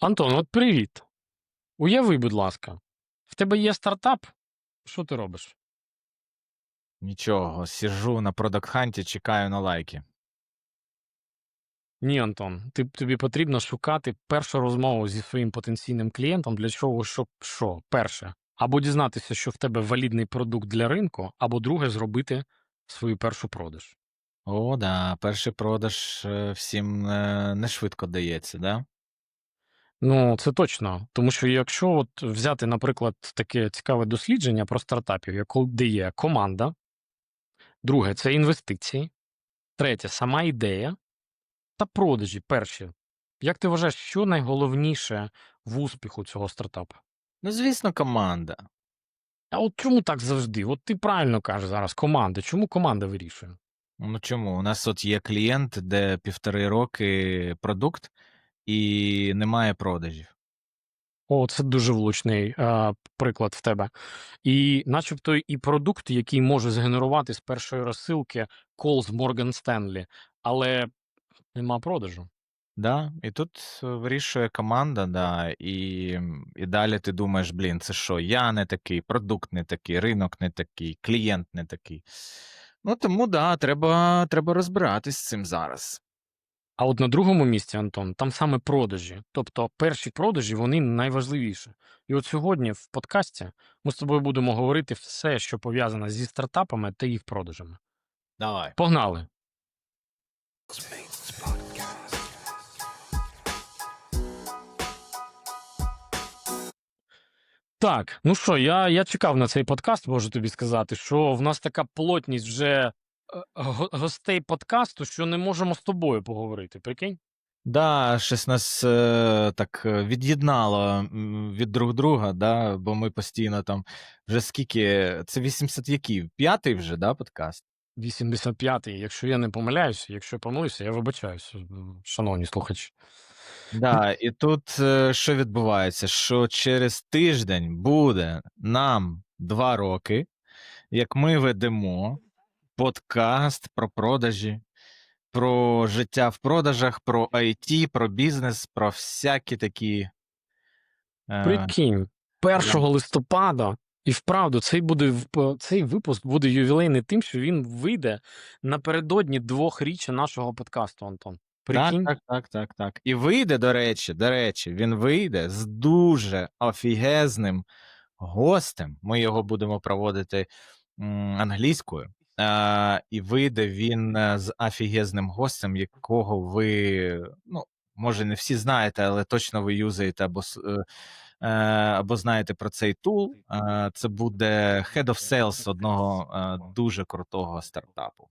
Антон, от привіт. Уяви, будь ласка, в тебе є стартап? Що ти робиш? Нічого, сижу на Hunt, чекаю на лайки. Ні, Антон, ти, тобі потрібно шукати першу розмову зі своїм потенційним клієнтом для чого, щоб що? Перше, або дізнатися, що в тебе валідний продукт для ринку, або друге, зробити свою першу продаж. О, да, перший продаж е, всім е, не швидко дається, да? Ну, це точно. Тому що якщо от взяти, наприклад, таке цікаве дослідження про стартапів, де є команда, друге це інвестиції, третє сама ідея та продажі перші. Як ти вважаєш, що найголовніше в успіху цього стартапу? Ну, звісно, команда. А от чому так завжди? От ти правильно кажеш зараз, команда. Чому команда вирішує? Ну чому? У нас от є клієнт, де півтори роки продукт і немає продажів. О, це дуже влучний е, приклад в тебе. І начебто і продукт, який може згенерувати з першої розсилки кол з Morgan Stanley, але нема продажу. Да, і тут е, вирішує команда, да, і, і далі ти думаєш, блін, це що? Я не такий, продукт не такий, ринок не такий, клієнт не такий. Ну тому да, треба, треба розбиратись з цим зараз. А от на другому місці, Антон, там саме продажі. Тобто перші продажі вони найважливіші. І от сьогодні в подкасті ми з тобою будемо говорити все, що пов'язане зі стартапами та їх продажами. Давай. Погнали! Так, ну що, я, я чекав на цей подкаст, можу тобі сказати, що в нас така плотність вже гостей подкасту, що не можемо з тобою поговорити. Прикинь? Да, щось нас е, так е, від'єднало від друг друга, да, бо ми постійно там вже скільки. Це 80 який? П'ятий вже, да, подкаст? 85-й, якщо я не помиляюся, якщо я помилився, я вибачаюся, шановні слухачі. Да, і тут е, що відбувається? Що через тиждень буде нам два роки, як ми ведемо подкаст про продажі, про життя в продажах, про IT, про бізнес, про всякі такі. е, Прикинь, 1 листопада, і вправду цей буде цей випуск буде ювілейний тим, що він вийде напередодні двохріччя нашого подкасту, Антон. Прикинь? Так, так, так, так, так. І вийде, до речі, до речі, він вийде з дуже офігезним гостем. Ми його будемо проводити м, англійською. І вийде він е, з офігезним гостем, якого ви, ну, може, не всі знаєте, але точно ви юзаєте або, е, е, або знаєте про цей тул. Це буде Head of Sales одного дуже крутого стартапу.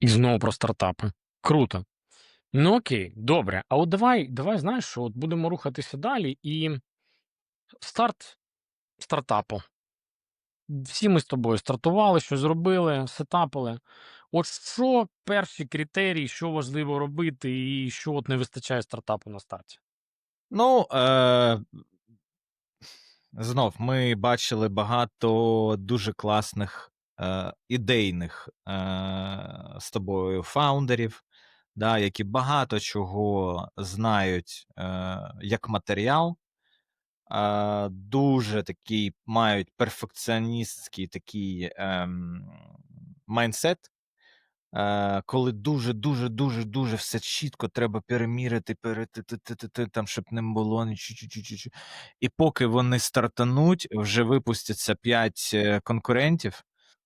І знову про стартапи. Круто. Ну окей, добре. А от давай, давай знаєш, що от будемо рухатися далі і старт стартапу. Всі ми з тобою стартували, що зробили, сетапили. От що перші критерії, що важливо робити, і що от не вистачає стартапу на старті? Ну, е, знов ми бачили багато дуже класних е, ідейних е, з тобою фаундерів, да, які багато чого знають е, як матеріал. Е, дуже такий мають перфекціоністський такий ем, майндсет, е, коли дуже, дуже, дуже, дуже все чітко треба переміряти, пере- там, щоб не було нічого. І поки вони стартануть, вже випустяться 5 конкурентів,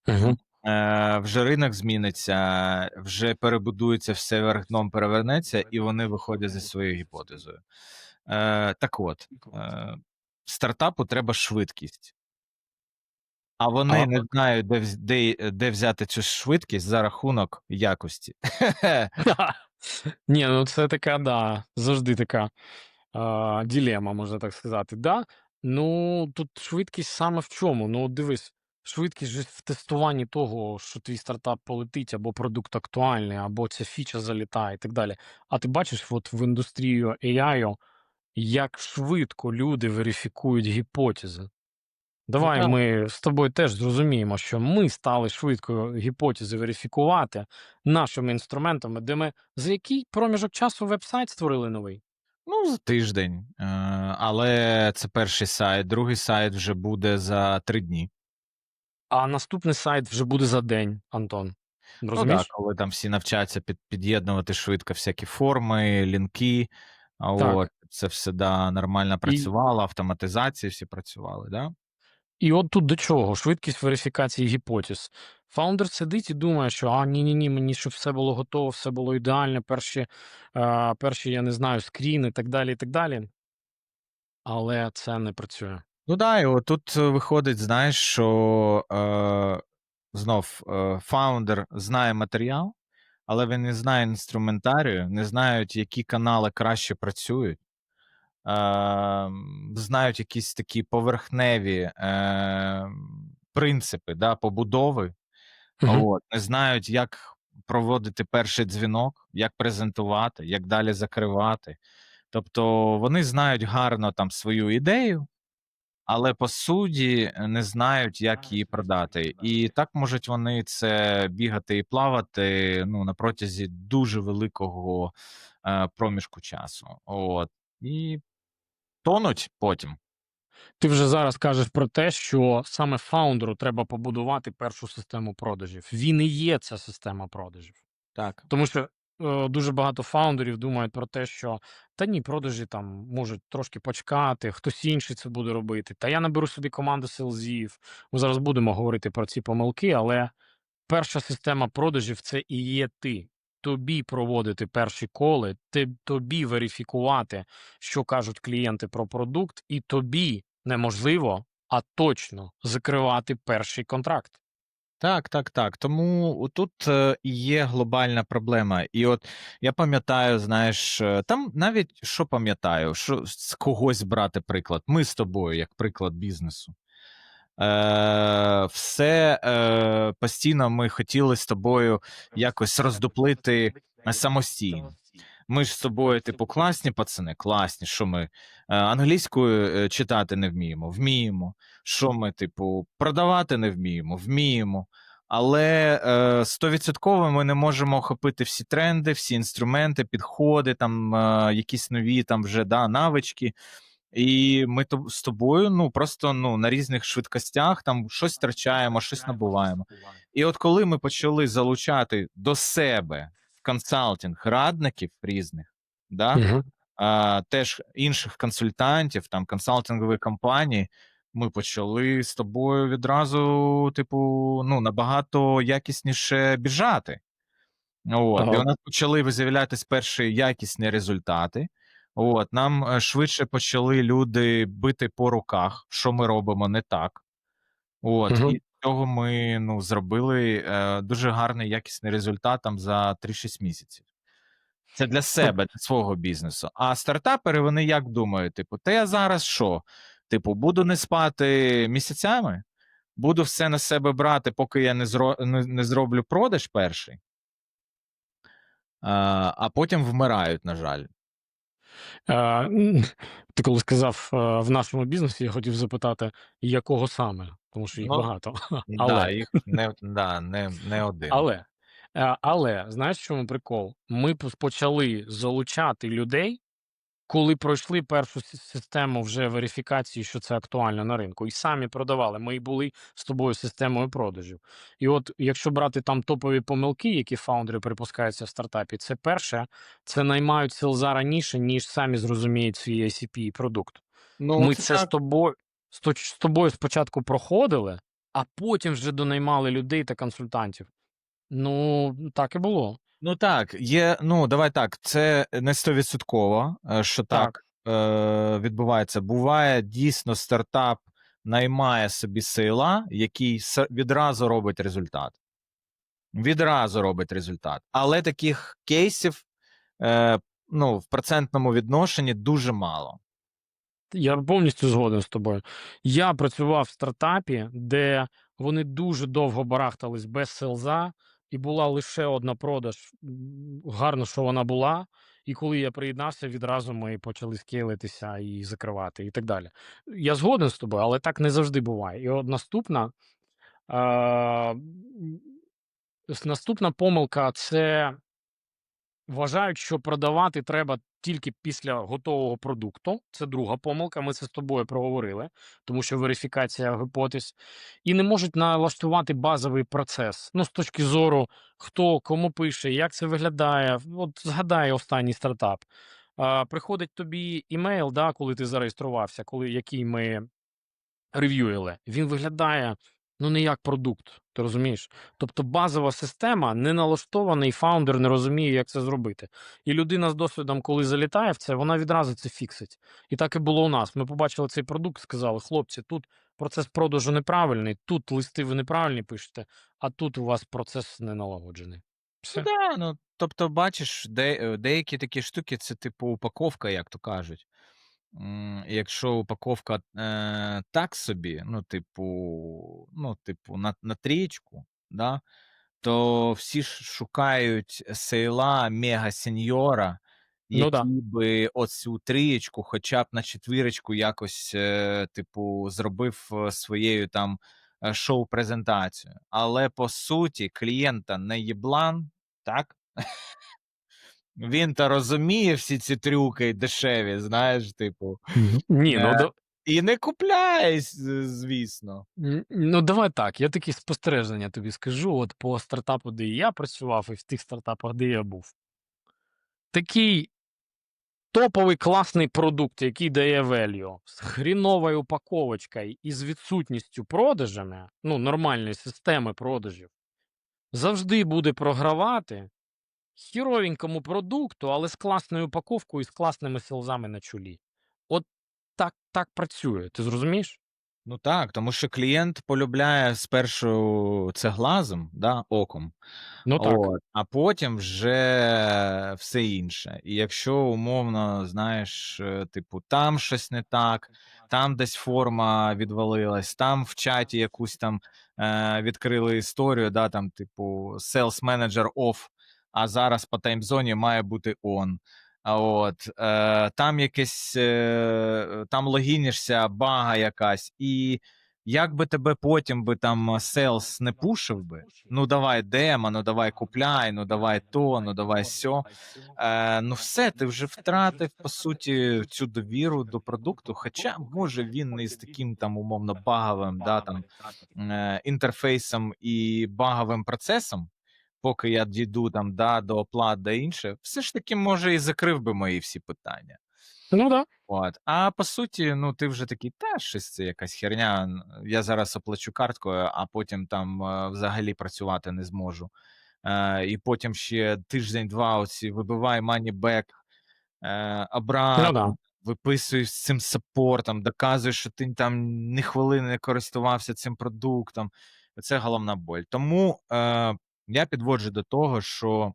Угу. е, вже ринок зміниться, вже перебудується, все вверх дном перевернеться, і вони виходять зі своєю гіпотезою. Е, так от, е, стартапу треба швидкість. А вони А- не знають, де, де, де взяти цю швидкість за рахунок якості. Ні, ну це така, да, завжди така а, ділема, можна так сказати. Да? Ну, тут швидкість саме в чому? Ну, дивись, швидкість же в тестуванні того, що твій стартап полетить, або продукт актуальний, або ця фіча залітає і так далі. А ти бачиш, от в індустрію AI, як швидко люди верифікують гіпотези. Давай так. ми з тобою теж зрозуміємо, що ми стали швидко гіпотези верифікувати нашими інструментами, де ми за який проміжок часу веб-сайт створили новий? Ну, за тиждень. Е, але це перший сайт. Другий сайт вже буде за 3 дні. А наступний сайт вже буде за день, Антон. Ну Розумієш? коли там всі навчаться під під'єднувати швидко всякі форми, лінки. А Так. от це все, да, нормально І працювало, автоматизації всі працювали, да? І от тут до чого? Швидкість верифікації гіпотез. Фаундер сидить і думає, що а ні-ні-ні, мені щоб все було готово, все було ідеально, перші, е, перші, я не знаю, скріни і так далі, і так далі. Але це не працює. Ну да, і отут виходить, знаєш, що е, знов е, фаундер знає матеріал, але він не знає інструментарію, не знають, які канали краще працюють. Е, знають якісь такі поверхневі е, принципи да, побудови, Угу. от, не знають, як проводити перший дзвінок, як презентувати, як далі закривати. Тобто вони знають гарно там свою ідею, але по суті не знають, як її продати. І так можуть вони це бігати і плавати ну, на протязі дуже великого е, проміжку часу. От. І тонуть потім. Ти вже зараз кажеш про те, що саме фаундеру треба побудувати першу систему продажів. Він і є ця система продажів. Так. Тому що е, дуже багато фаундерів думають про те, що та ні, продажі там можуть трошки почекати, хтось інший це буде робити. Та я наберу собі команду селзів. Ми зараз будемо говорити про ці помилки, але перша система продажів це і є ти. Тобі проводити перші коли, тобі верифікувати, що кажуть клієнти про продукт, і тобі неможливо, а точно закривати перший контракт. Так, так, так. Тому тут е, і є глобальна проблема. І от я пам'ятаю, знаєш, е, там навіть що пам'ятаю, що з когось брати приклад. Ми з тобою, як приклад бізнесу. Е, все е, постійно ми хотіли з тобою якось роздуплити е, самостійно. Ми ж з тобою, типу, класні пацани, класні. Що ми е, англійською е, читати не вміємо? Вміємо. Що ми, типу, продавати не вміємо? Вміємо. Але е, стовідсотково ми не можемо охопити всі тренди, всі інструменти, підходи, там якісь нові там вже да, навички. І ми з тобою ну просто ну на різних швидкостях там щось втрачаємо, щось набуваємо. І от коли ми почали залучати до себе консалтинг радників різних, да, Угу. а, теж інших консультантів, там консалтингові компанії, ми почали з тобою відразу, типу, ну набагато якісніше біжати. От, і у нас почали з'являтися перші якісні результати. От, нам е, швидше почали люди бити по руках, що ми робимо не так. От, Угу. і цього ми ну, зробили е, дуже гарний якісний результат там за 3-6 місяців. Це для себе, для свого бізнесу. А стартапери вони як думають: типу, та я зараз що? Типу, буду не спати місяцями, буду все на себе брати, поки я не, зро... не, не зроблю продаж перший, а, а потім вмирають, на жаль. Е, Ти коли сказав е, в нашому бізнесі, я хотів запитати, якого саме, тому що їх Ну, багато. Да, Але, їх не, да, не, не один. але, е, але, знаєш, чому прикол? Ми почали залучати людей, коли пройшли першу систему вже верифікації, що це актуально на ринку, і самі продавали. Ми й були з тобою системою продажів. І от, якщо брати там топові помилки, які фаундери припускаються в стартапі, це перше, це наймають селза раніше, ніж самі зрозуміють свій ICP і продукт. Ну, Ми це це з тобою з тобою спочатку проходили, а потім вже донаймали людей та консультантів. Ну, так і було. Ну так, є. Ну, давай так, це не стовідсотково, е, що так, Так. е, відбувається. Буває дійсно стартап наймає собі сила, який відразу робить результат. Відразу робить результат. Але таких кейсів е, ну, в процентному відношенні дуже мало. Я повністю згоден з тобою. Я працював в стартапі, де вони дуже довго барахтались без селза, і була лише одна продаж. Гарно, що вона була. І коли я приєднався, відразу ми почали скейлитися і закривати, і так далі. Я згоден з тобою, але так не завжди буває. І от наступна, е, наступна помилка це вважають, що продавати треба тільки після готового продукту. Це друга помилка. Ми це з тобою проговорили, тому що верифікація гіпотез. І не можуть налаштувати базовий процес. Ну, з точки зору, хто кому пише, як це виглядає. От згадай останній стартап. А, приходить тобі імейл, да, коли ти зареєструвався, коли який ми рев'юїли. Він виглядає ну не як продукт. Ти розумієш? Тобто базова система не налаштована, і фаундер не розуміє, як це зробити. І людина з досвідом, коли залітає в це, вона відразу це фіксить. І так і було у нас. Ми побачили цей продукт, сказали: хлопці, тут процес продажу неправильний, тут листи ви неправильні пишете, а тут у вас процес не налагоджений. Ну Все. да, ну тобто, бачиш, де, е, деякі такі штуки це типу упаковка, як то кажуть. М, якщо упаковка е, так собі, ну, типу, ну, типу, на, на трієчку, да, то всі ж шукають сейла мега сеньора, Ну да. який би оцю трієчку, хоча б на четвірочку якось, е, типу, зробив е, своєю там е, шоу-презентацією. Але по суті, клієнта не єблан, так? Він то розуміє всі ці трюки дешеві, знаєш, типу. Ні, ну е, да, і не купляє, звісно. Н- Ну, давай так. Я такі спостереження тобі скажу. От по стартапу, де я працював, і в тих стартапах, де я був. Такий топовий класний продукт, який дає value, з хріновою упаковочкою і з відсутністю продажами, ну, нормальної системи продажів, завжди буде програвати хіровенькому продукту, але з класною упаковкою і з класними селзами на чолі. От так, так працює. Ти зрозумієш? Ну так, тому що клієнт полюбляє спершу це глазом, да, оком, Ну так. от, а потім вже все інше. І якщо умовно, знаєш, е, типу, там щось не так, там десь форма відвалилась, там в чаті якусь там е, відкрили історію, да, там, типу, sales manager off, а зараз по таймзоні має бути. А от е, там якесь е, там логінишся, бага якась, і як би тебе потім би там селс не пушив би, ну давай демо, ну давай купляй, ну давай то, ну давай сьо. Е, ну все, ти вже втратив по суті цю довіру до продукту. Хоча може він не з таким там умовно баговим, да там е, інтерфейсом і баговим процесом. Поки я дійду там да, до оплат да інше, все ж таки, може, і закрив би мої всі питання. Ну так. От. А по суті, ну ти вже такий, та щось це якась херня. Я зараз оплачу карткою, а потім там е, взагалі працювати не зможу. Е, і потім ще тиждень-два оці вибивай манібек, е, Ну да. виписуй з цим саппортом, доказуй, що ти там ні хвилини не користувався цим продуктом. Це головна боль. Тому е, я підводжу до того, що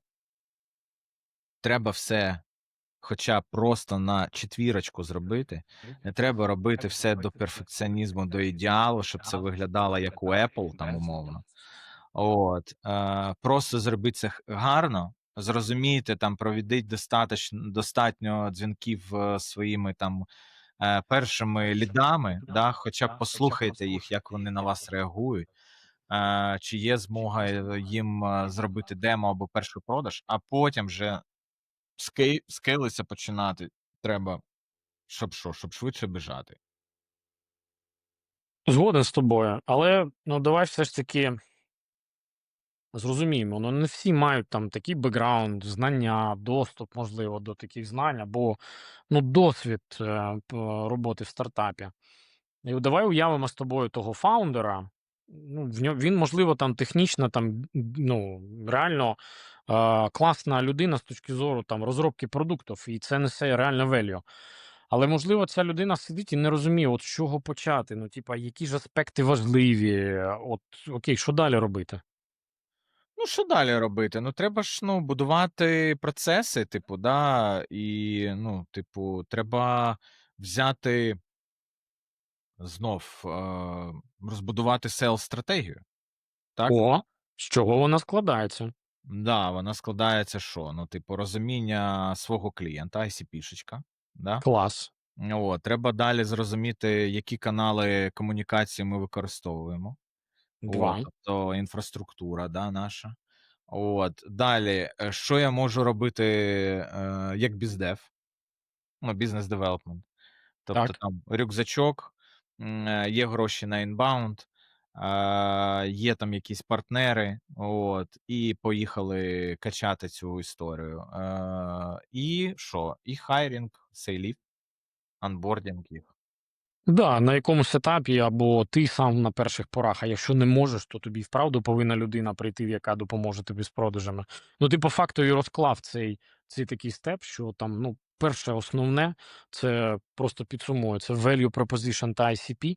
треба все хоча б просто на четвірочку зробити. Не треба робити все до перфекціонізму, до ідеалу, щоб це виглядало як у Apple, там умовно. От, е, просто зробити це гарно, зрозумійте, там проведіть достатньо, достатньо дзвінків е, своїми там е, першими лідами, да, хоча б послухайте їх, як вони на вас реагують. Чи є змога е, їм зробити демо або перший продаж, а потім вже скей, скейлися починати треба, щоб що, щоб швидше біжати. Згоден з тобою. Але ну давай все ж таки зрозуміємо, ну не всі мають там такий бекграунд, знання, доступ, можливо, до таких знань, або ну, досвід е, роботи в стартапі. І давай уявимо з тобою того фаундера. Ну, в нього, він, можливо, там технічно, там, ну, реально е, класна людина з точки зору там, розробки продуктів, і це несе реально value. Але, можливо, ця людина сидить і не розуміє, от з чого почати. Ну, типа, які ж аспекти важливі, от окей, що далі робити? Ну, що далі робити? Ну, треба ж ну, будувати процеси, типу, да, і, ну, типу, треба взяти знов е, розбудувати sales стратегію. Так? О, з чого вона складається? Да, вона складається що? Ну, типу, розуміння свого клієнта, ICP-шечка, да? Клас. От, треба далі зрозуміти, які канали комунікації ми використовуємо. Два. тобто інфраструктура, да, наша. От, далі, е, що я можу робити е, як біздев? ну, бізнес девелопмент. Тобто Так. там рюкзачок, є гроші на інбаунд, є там якісь партнери, от, і поїхали качати цю історію. І що? І хайрінг, сейлів, анбордінг їх. Да, на якомусь етапі або ти сам на перших порах, а якщо не можеш, то тобі вправду повинна людина прийти, яка допоможе тобі з продажами. Ну, ти по факту і розклав цей, цей такий степ, що там, ну, перше основне, це просто підсумую, це value proposition та ICP.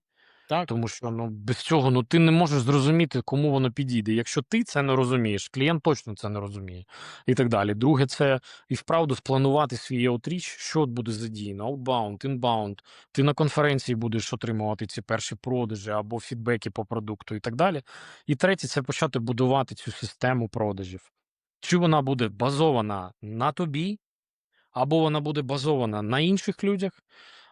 Так. Тому що ну, без цього ну, ти не можеш зрозуміти, кому воно підійде. Якщо ти це не розумієш, клієнт точно це не розуміє. І так далі. Друге, це і вправду спланувати свій аутріч, що буде задіяно, outbound, inbound. Ти на конференції будеш отримувати ці перші продажі або фідбеки по продукту і так далі. І третє, це почати будувати цю систему продажів. Чи вона буде базована на тобі, або вона буде базована на інших людях.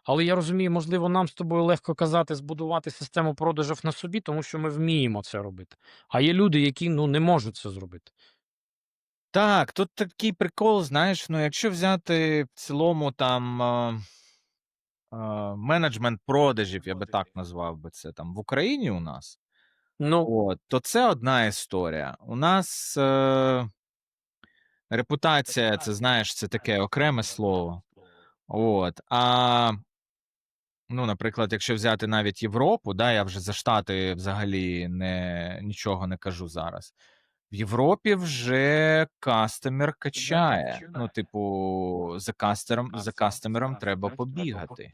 Але я розумію, можливо, нам з тобою легко казати збудувати систему продажів на собі, тому що ми вміємо це робити. А є люди, які ну не можуть це зробити. Так, тут такий прикол, знаєш, ну якщо взяти в цілому там е, е, менеджмент продажів, я би так назвав би це там в Україні у нас, Ну от, то це одна історія. У нас е, репутація, це знаєш, це таке окреме слово. От, а ну, наприклад, якщо взяти навіть Європу, да, я вже за Штати взагалі не, нічого не кажу зараз. В Європі вже кастомер качає. Ну, типу, за кастером, за кастомером треба побігати.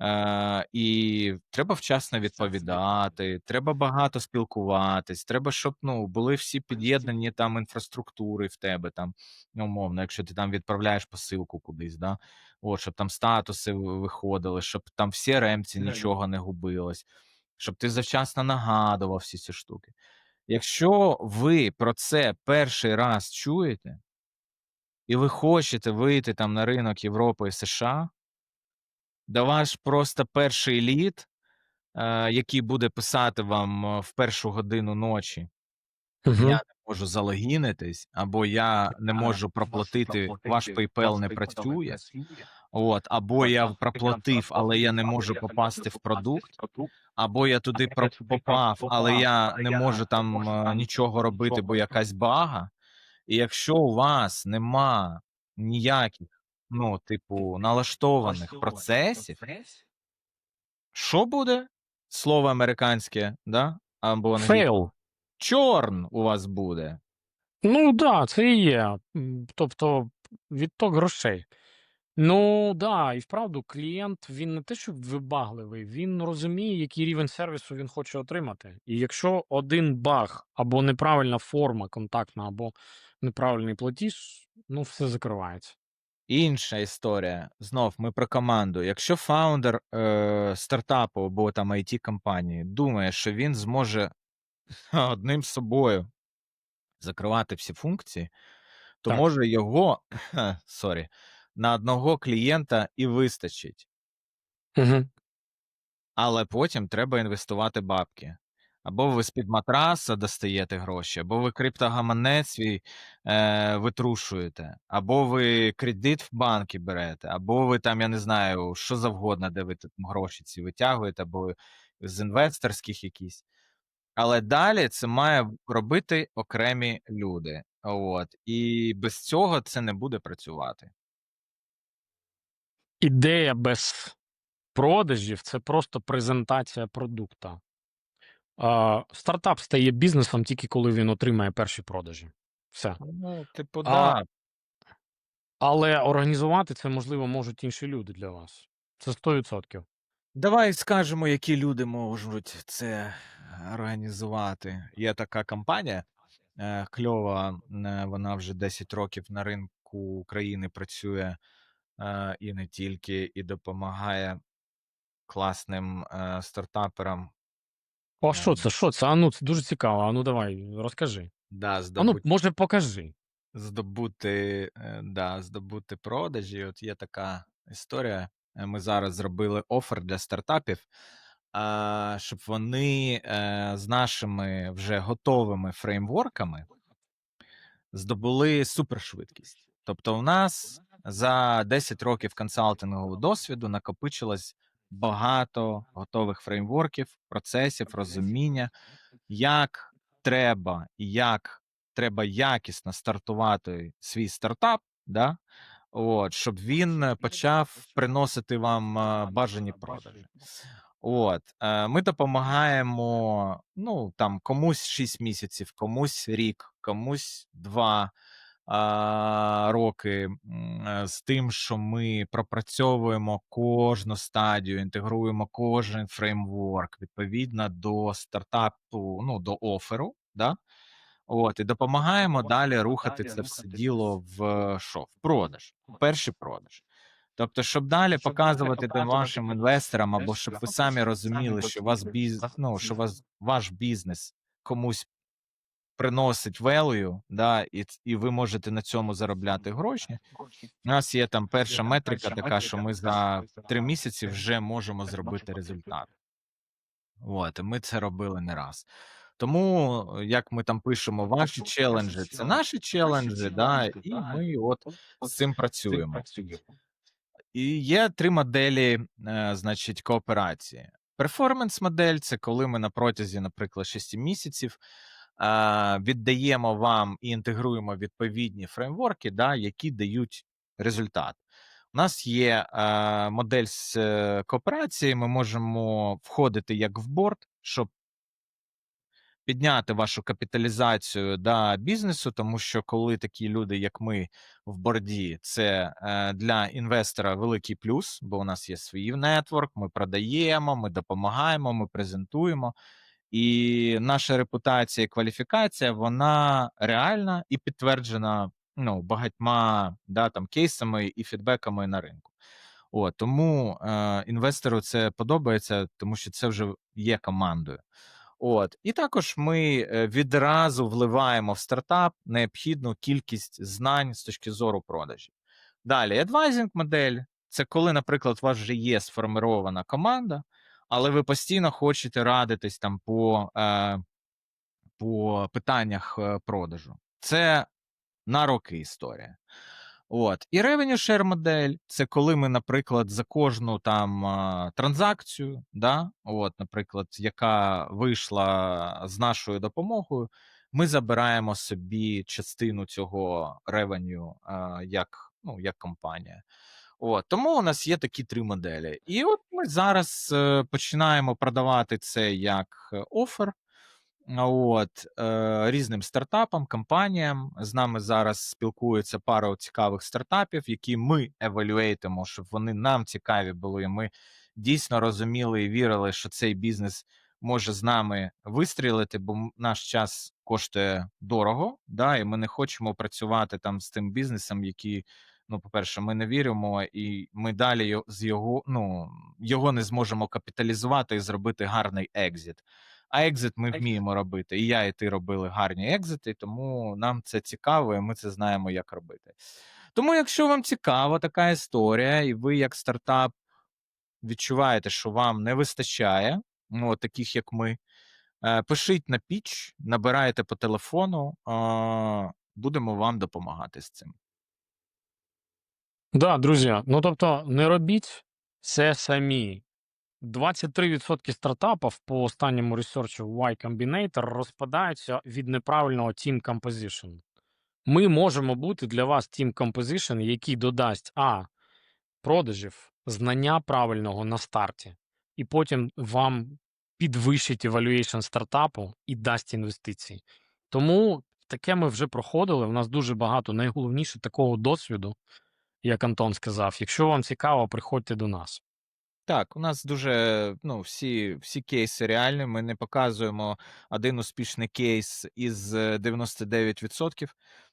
Е, і треба вчасно відповідати, треба багато спілкуватись, треба, щоб ну, були всі під'єднані там інфраструктури в тебе, там, ну, умовно, якщо ти там відправляєш посилку кудись, да? От, щоб там статуси ви- виходили, щоб там в CRM-ці нічого не губилось, щоб ти завчасно нагадував всі ці штуки. Якщо ви про це перший раз чуєте, і ви хочете вийти там на ринок Європи і США, да ваш просто перший лід, е, який буде писати вам е, в першу годину ночі, угу. я не можу залогінитись, або я не можу проплатити, ваш PayPal не працює, от, або я проплатив, але я не можу попасти в продукт, або я туди попав, але я не можу там е, нічого робити, бо якась бага. І якщо у вас нема ніяких, ну, типу, налаштованих процесів, що буде? Слово американське, да? Або. Фейл. Чорн у вас буде. Ну так, да, це і є. Тобто відток грошей. Ну да, і вправду клієнт він не те, що вибагливий, він розуміє, який рівень сервісу він хоче отримати. І якщо один баг або неправильна форма контактна, або неправильний платіж, ну все закривається. Інша історія. Знов ми про команду. Якщо фаундер е, стартапу або там it компанії думає, що він зможе одним собою закривати всі функції, то Так. може його сорі, на одного клієнта і вистачить. Угу. Але потім треба інвестувати бабки. Або ви з-під матраса достаєте гроші, або ви криптогаманець свій е, витрушуєте, або ви кредит в банки берете, або ви там, я не знаю, що завгодно, де ви там гроші ці витягуєте, або з інвесторських якісь. Але далі це має робити окремі люди. От. І без цього це не буде працювати. Ідея без продажів це просто презентація продукта. Стартап стає бізнесом тільки коли він отримає перші продажі. Все. Ну, типу, А- да. Але організувати це, можливо, можуть інші люди для вас. Це 100%. Давай скажемо, які люди можуть це організувати. Є така компанія е, кльова, е, вона вже 10 років на ринку України працює е, і не тільки, і допомагає класним стартаперам. А що це? Що це? А ну, це дуже цікаво. А ну давай, розкажи. Да, А ну, здобути, може, покажи. здобути, е, да, здобути продажі. От є така історія. Е, Ми зараз зробили офер для стартапів, а, щоб вони е, з нашими вже готовими фреймворками здобули супершвидкість. Тобто, у нас за 10 років консалтингового досвіду накопичилось багато готових фреймворків, процесів, розуміння, як треба і як треба якісно стартувати свій стартап, да, от, щоб він е, почав приносити вам е, бажані продажі. От, е, ми допомагаємо, ну там комусь 6 місяців, комусь рік, комусь 2 а, роки е, з тим, що ми пропрацьовуємо кожну стадію, інтегруємо кожен фреймворк відповідно до стартапу, ну до оферу, да? От, і допомагаємо далі рухати це все діло в що? В продаж, в перший продаж. Тобто, щоб далі показувати тим вашим інвесторам, або щоб ви самі розуміли, що вас біз... ну, що вас ваш бізнес комусь приносить value, да, і, і ви можете на цьому заробляти гроші. У нас є там перша метрика, така, що ми за три місяці вже можемо зробити результат. От, ми це робили не раз. Тому, е, як ми там пишемо, ваші челенджі це наші челенджі, да, і ми от з цим працюємо. І є три моделі, е, значить, кооперації. Перформанс модель це коли ми на протязі, наприклад, 6 місяців віддаємо вам і інтегруємо відповідні фреймворки, да, які дають результат. У нас є модель з е, кооперації, ми можемо входити як в борт, щоб підняти вашу капіталізацію да, бізнесу, тому що коли такі люди, як ми в борді, це е, для інвестора великий плюс, бо у нас є свій нетворк, ми продаємо, ми допомагаємо, ми презентуємо. І наша репутація і кваліфікація вона реальна і підтверджена ну, багатьма да, там, кейсами і фідбеками на ринку. От, тому е, інвестору це подобається, тому що це вже є командою. От, і також ми е, відразу вливаємо в стартап необхідну кількість знань з точки зору продажів. Далі, адвайзинг модель це коли, наприклад, у вас вже є сформирована команда, але ви постійно хочете радитись там по, е, по питаннях е, продажу. Це на роки історія. От. І revenue share модель це коли ми, наприклад, за кожну там транзакцію, да, от, наприклад, яка вийшла з нашою допомогою, ми забираємо собі частину цього ревеню а, як, ну, як компанія. От, тому у нас є такі три моделі. І от ми зараз е, починаємо продавати це як е, офер. От, е, різним стартапам, компаніям. З нами зараз спілкується пара цікавих стартапів, які ми евалюєтимо, щоб вони нам цікаві були. Ми дійсно розуміли і вірили, що цей бізнес може з нами вистрілити, бо наш час коштує дорого, да, і ми не хочемо працювати там з тим бізнесом, який, ну, по-перше, ми не віримо, і ми далі з його, ну, його не зможемо капіталізувати і зробити гарний екзит. А екзит ми вміємо робити. І я, і ти робили гарні екзити, тому нам це цікаво, і ми це знаємо, як робити. Тому, якщо вам цікава така історія, і ви як стартап відчуваєте, що вам не вистачає, ну, таких як ми, е, пишіть на піч, набирайте по телефону, будемо вам допомагати з цим. Да, друзі, ну тобто не робіть це самі. 23% стартапів по останньому ресерчу Y Combinator розпадаються від неправильного team composition. Ми можемо бути для вас team composition, який додасть а. продажів, знання правильного на старті, і потім вам підвищить evaluation стартапу і дасть інвестиції. Тому таке ми вже проходили. У нас дуже багато найголовніше такого досвіду, як Антон сказав. Якщо вам цікаво, приходьте до нас. Так, у нас дуже ну, всі, всі кейси реальні. Ми не показуємо один успішний кейс із е, 99%.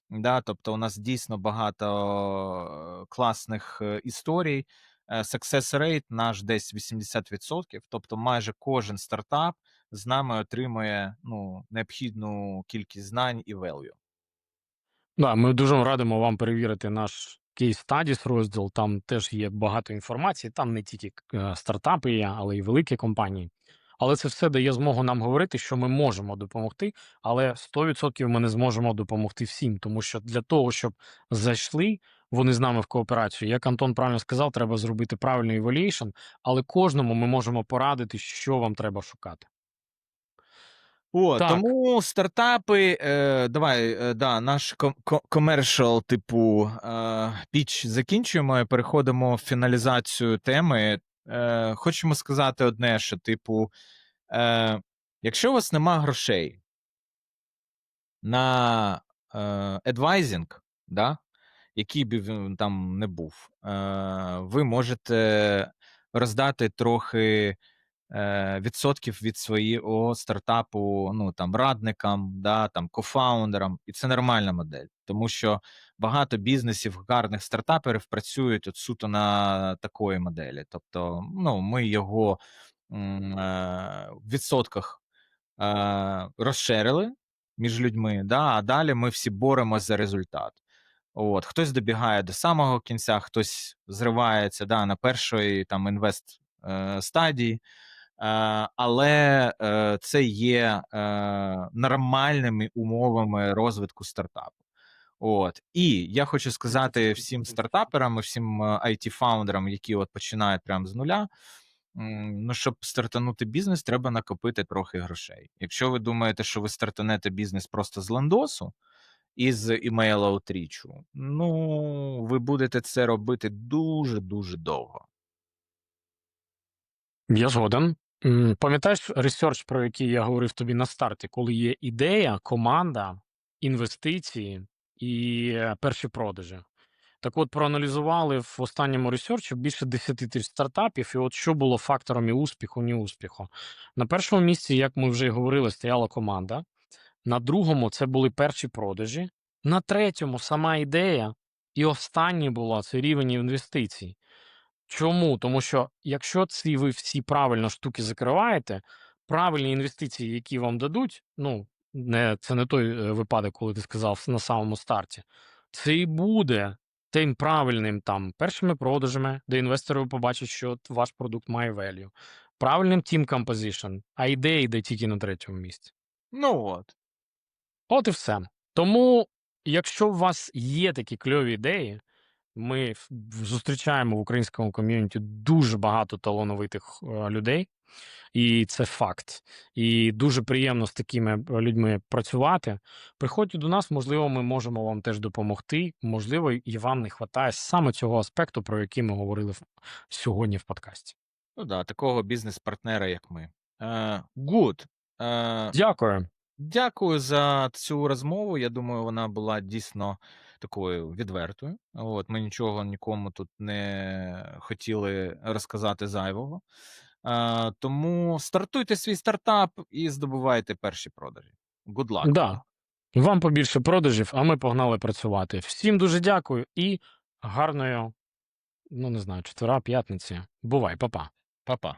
Да, тобто у нас дійсно багато е, класних е, історій. Е, Success rate наш десь 80%. Тобто, майже кожен стартап з нами отримує ну, необхідну кількість знань і value. Да, ми дуже радимо вам перевірити наш Case Studies розділ. Там теж є багато інформації. Там не тільки е, стартапи є, але й великі компанії. Але це все дає змогу нам говорити, що ми можемо допомогти, але 100% ми не зможемо допомогти всім, тому що для того, щоб зайшли, вони з нами в кооперацію. Як Антон правильно сказав, треба зробити правильний evaluation, але кожному ми можемо порадити, що вам треба шукати. О, Так. тому стартапи, е, давай, е, да, наш ком- ко- комершал, типу, е, піч закінчуємо і переходимо в фіналізацію теми. Е, хочемо сказати одне, що, типу, е, якщо у вас нема грошей на е, advising, да, який би він там не був, е, ви можете роздати трохи відсотків від свого стартапу, ну там радникам, да, там кофаундерам, і це нормальна модель, тому що багато бізнесів, гарних стартаперів працюють от суто на такої моделі. Тобто, ну, ми його е, в відсотках е, розширили між людьми, да, а далі ми всі боремося за результат. От, хтось добігає до самого кінця, хтось зривається да, на першої там інвест е, стадії, е, але е, це є е, нормальними умовами розвитку стартапу. От і я хочу сказати всім стартаперам, всім it фаундерам які от починають прямо з нуля. Ну, щоб стартанути бізнес, треба накопити трохи грошей. Якщо ви думаєте, що ви стартанете бізнес просто з лендосу, із імейла утрічу, ну ви будете це робити дуже дуже довго. Я згоден. Пам'ятаєш ресерч, про який я говорив тобі на старті, коли є ідея, команда, інвестиції і е, перші продажі. Так от, проаналізували в останньому ресерчі більше 10 тисяч стартапів, і от що було факторами успіху, неуспіху. На першому місці, як ми вже говорили, стояла команда. На другому це були перші продажі. На третьому сама ідея. І останнє було це рівень інвестицій. Чому? Тому що якщо ці ви всі правильно штуки закриваєте, правильні інвестиції, які вам дадуть, ну не це не той е, випадок, коли ти сказав на самому старті. Це і буде тим правильним там першими продажами, де інвестори побачать, що ваш продукт має value. Правильним team composition, а ідея йде тільки на третьому місці. Ну от. От і все. Тому, якщо у вас є такі кльові ідеї, ми зустрічаємо в українському ком'юніті дуже багато талановитих е, людей, і це факт. І дуже приємно з такими людьми працювати. Приходьте до нас, можливо, ми можемо вам теж допомогти. Можливо, і вам не вистачає саме цього аспекту, про який ми говорили сьогодні в подкасті. Ну да, такого бізнес-партнера, як ми. Е, Good. Е, Дякую. Дякую за цю розмову. Я думаю, вона була дійсно такою відвертою. От ми нічого нікому тут не хотіли розказати зайвого. Е, тому стартуйте свій стартап і здобувайте перші продажі. Good luck. Да. Вам побільше продажів, а ми погнали працювати. Всім дуже дякую і гарної, ну не знаю, четвера, п'ятниці. Бувай, па-па. Па-па.